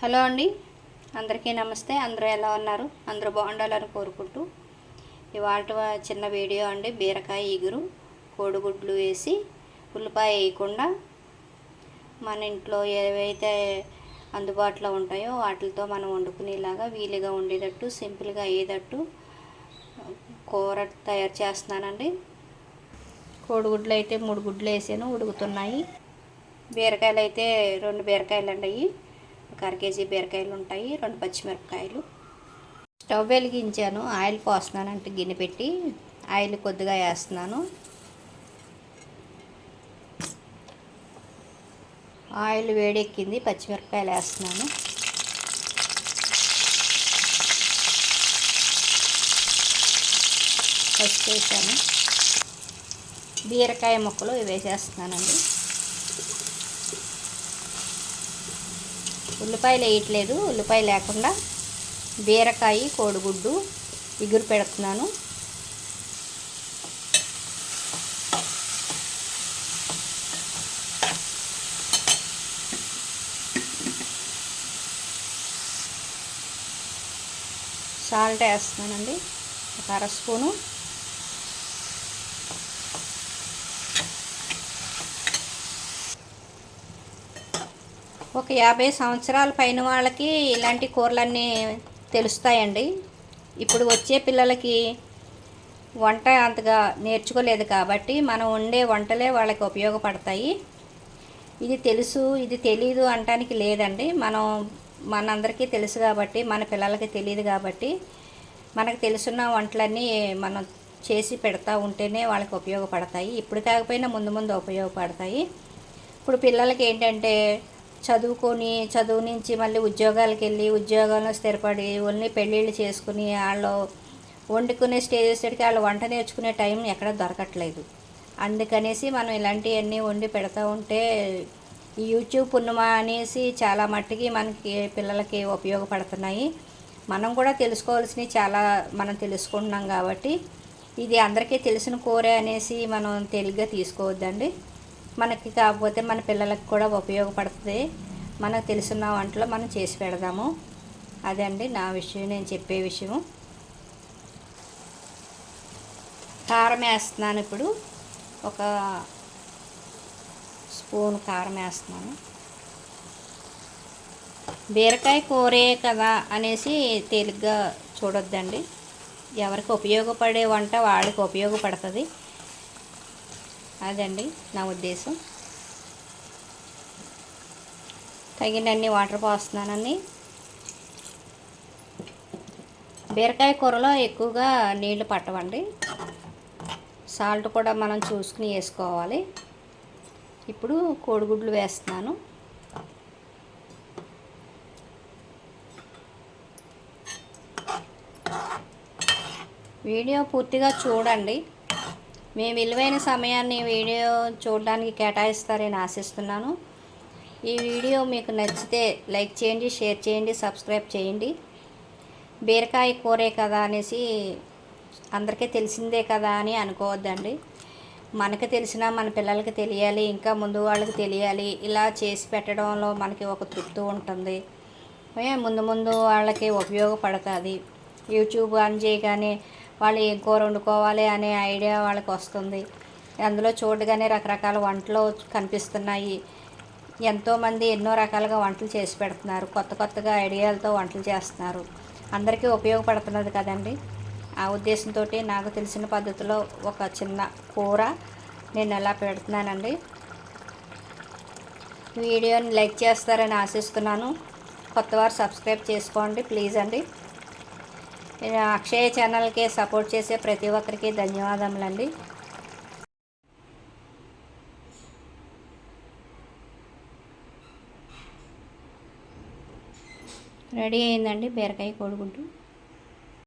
Hello అండి. అందరికీ నమస్తే. అందరూ ఎలా ఉన్నారు? అందరూ బాగుండాలని కోరుకుంటూ. ఇవాళ చిన్న వీడియో అండి. బీరకాయ ఇగురు కోడిగుడ్లు వేసి ఉల్లిపాయ వేయకుండా మన ఇంట్లో ఏవైతే అందుబాటులో ఉంటాయో వాటితో మనం వండుకునేలాగా వీలుగా ఉండేటట్టు సింపుల్గా అయ్యేటట్టు కూర తయారు చేస్తున్నానండి. కోడిగుడ్లు అయితే మూడు గుడ్లు వేసాను ఉడుకుతున్నాయి. బీరకాయలు అయితే రెండు బీరకాయలు అండి అవి ఒక అర కేజీ బీరకాయలు ఉంటాయి రెండు పచ్చిమిరపకాయలు. స్టవ్ వెలిగించాను ఆయిల్ పోస్తున్నాను అంటే గిన్నె పెట్టి ఆయిల్ కొద్దిగా వేస్తున్నాను. ఆయిల్ వేడెక్కింది పచ్చిమిరపకాయలు వేస్తున్నాను. ఫస్ట్ వేసాను. బీరకాయ ముక్కలు వేసేస్తున్నానండి. ఉల్లిపాయలు వేయట్లేదు ఉల్లిపాయ లేకుండా బీరకాయ కోడిగుడ్డు ఇగురు పెడుతున్నాను. సాల్ట్ వేస్తున్నానండి ఒక అర స్పూను. ఒక యాభై సంవత్సరాల పైన వాళ్ళకి ఇలాంటి కూరలన్నీ తెలుస్తాయండి. ఇప్పుడు వచ్చే పిల్లలకి వంట అంతగా నేర్చుకోలేదు కాబట్టి మనం వండే వంటలే వాళ్ళకి ఉపయోగపడతాయి. ఇది తెలుసు ఇది తెలీదు అంటానికి లేదండి. మనం మనందరికీ తెలుసు కాబట్టి మన పిల్లలకి తెలియదు కాబట్టి మనకు తెలుసున్న వంటలన్నీ మనం చేసి పెడతా ఉంటేనే వాళ్ళకి ఉపయోగపడతాయి. ఇప్పుడు కాకపోయినా ముందు ముందు ఉపయోగపడతాయి. ఇప్పుడు పిల్లలకి ఏంటంటే చదువుకొని చదువు నుంచి మళ్ళీ ఉద్యోగాలకు వెళ్ళి ఉద్యోగంలో స్థిరపడి ఓన్లీ పెళ్ళిళ్ళు చేసుకుని వాళ్ళు వండుకునే స్టేజ్ వచ్చేసరికి వాళ్ళు వంట నేర్చుకునే టైం ఎక్కడ దొరకట్లేదు. అందుకనేసి మనం ఇలాంటివన్నీ వండి పెడతా ఉంటే ఈ యూట్యూబ్ పుణ్యమా అనేసి చాలా మట్టికి మనకి పిల్లలకి ఉపయోగపడుతున్నాయి. మనం కూడా తెలుసుకోవాల్సినవి చాలా మనం తెలుసుకుంటున్నాం కాబట్టి ఇది అందరికీ తెలిసిన కూర అనేసి మనం తెలివిగా తీసుకోవద్దండి. మనకి కాకపోతే మన పిల్లలకు కూడా ఉపయోగపడుతుంది. మనకు తెలిసిన వంటలో మనం చేసి పెడదాము. అదే అండి నా విషయం నేను చెప్పే విషయం. కారం వేస్తున్నాను ఇప్పుడు. ఒక స్పూన్ కారం వేస్తున్నాను. బీరకాయ కూరే కదా అనేసి తేలిగ్గా చూడొద్దండి. ఎవరికి ఉపయోగపడే వంట వాళ్ళకి ఉపయోగపడుతుంది. అదండి నా ఉద్దేశం. తగినన్ని వాటర్ పోస్తున్నానని బీరకాయ కూరలో ఎక్కువగా నీళ్ళు పట్టవండి. సాల్ట్ కూడా మనం చూసుకుని వేసుకోవాలి. ఇప్పుడు కోడిగుడ్లు వేస్తున్నాను. వీడియో పూర్తిగా చూడండి. మీ విలువైన సమయాన్ని వీడియో చూడడానికి కేటాయిస్తారని ఆశిస్తున్నాను. ఈ వీడియో మీకు నచ్చితే లైక్ చేయండి షేర్ చేయండి సబ్స్క్రైబ్ చేయండి. బీరకాయ కూరే కదా అనేసి అందరికీ తెలిసిందే కదా అని అనుకోవద్దండి. మనకు తెలిసినా మన పిల్లలకి తెలియాలి ఇంకా ముందు వాళ్ళకి తెలియాలి. ఇలా చేసి పెట్టడంలో మనకి ఒక తృప్తి ఉంటుంది. ముందు ముందు వాళ్ళకి ఉపయోగపడుతుంది. యూట్యూబ్ ఆన్ చేయగానే వాళ్ళు ఏం కూర వండుకోవాలి అనే ఐడియా వాళ్ళకి వస్తుంది. అందులో చూడగానే రకరకాల వంటలు కనిపిస్తున్నాయి. ఎంతోమంది ఎన్నో రకాలుగా వంటలు చేసి పెడుతున్నారు. కొత్త కొత్తగా ఐడియాలతో వంటలు చేస్తున్నారు. అందరికీ ఉపయోగపడుతున్నది కదండి. ఆ ఉద్దేశంతో నాకు తెలిసిన పద్ధతిలో ఒక చిన్న కూర నేను ఎలా పెడుతున్నానండి. వీడియోని లైక్ చేస్తారని ఆశిస్తున్నాను. కొత్తవారు సబ్స్క్రైబ్ చేసుకోండి ప్లీజ్ అండి. అక్షయ ఛానల్కి సపోర్ట్ చేసే ప్రతి ఒక్కరికి ధన్యవాదములండి. రెడీ అయిందండి బీరకాయ కోడిగుడ్డు.